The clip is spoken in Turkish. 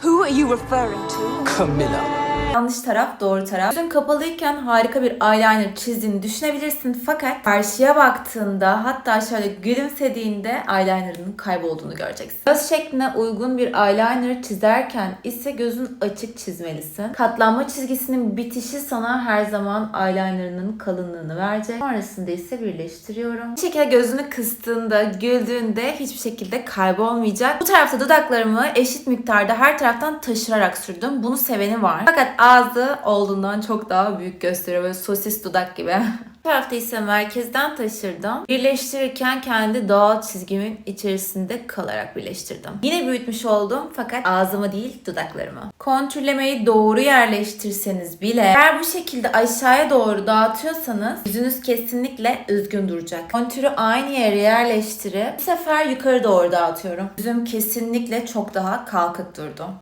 Who are you referring to? Camilla. Yanlış taraf doğru taraf. Gözün kapalıyken harika bir eyeliner çizdiğini düşünebilirsin fakat karşıya baktığında hatta şöyle gülümsediğinde eyelinerının kaybolduğunu göreceksin. Göz şekline uygun bir eyeliner çizerken ise gözün açık çizmelisin. Katlanma çizgisinin bitişi sana her zaman eyelinerının kalınlığını verecek. Sonrasında ise birleştiriyorum. Bu şekilde gözünü kıstığında, güldüğünde hiçbir şekilde kaybolmayacak. Bu tarafta dudaklarımı eşit miktarda her taraftan taşırarak sürdüm. Bunu seveni var. Fakat ağzı olduğundan çok daha büyük gösteriyor. Böyle sosis dudak gibi. Bu tarafta ise merkezden taşırdım. Birleştirirken kendi doğal çizgimin içerisinde kalarak birleştirdim. Yine büyütmüş oldum fakat ağzımı değil dudaklarımı. Kontürlemeyi doğru yerleştirseniz bile eğer bu şekilde aşağıya doğru dağıtıyorsanız yüzünüz kesinlikle üzgün duracak. Kontürü aynı yere yerleştirip bu sefer yukarı doğru dağıtıyorum. Yüzüm kesinlikle çok daha kalkık durdu.